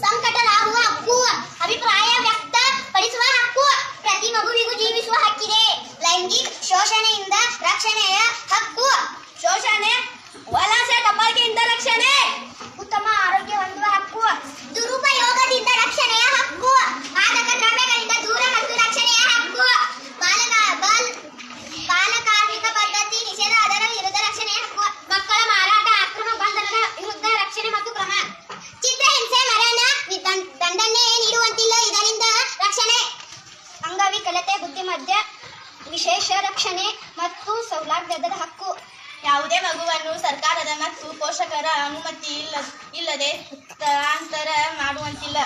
ಸಂಕಟರಾಗುವ ಹಕ್ಕು ಅಭಿಪ್ರಾಯ ವ್ಯಕ್ತಪಡಿಸುವ ಹಕ್ಕು. ಪ್ರತಿ ಮಗುವಿಗೂ ಜೀವಿಸುವ ಹಕ್ಕಿದೆ. ಲೈಂಗಿಕ ಶೋಷಣೆಯಿಂದ ರಕ್ಷಣೆಯ ಹಕ್ಕು. ಅಂಗವಿಕಲತೆ ಬುದ್ಧಿಮಧ್ಯ ವಿಶೇಷ ರಕ್ಷಣೆ ಮತ್ತು ಸೌಲಭ್ಯದ ಹಕ್ಕು. ಯಾವುದೇ ಮಗುವನ್ನು ಸರ್ಕಾರದ ಮತ್ತು ಪೋಷಕರ ಅನುಮತಿ ಇಲ್ಲ ಇಲ್ಲದೆ ಸ್ಥಳಾಂತರ ಮಾಡುವಂತಿಲ್ಲ.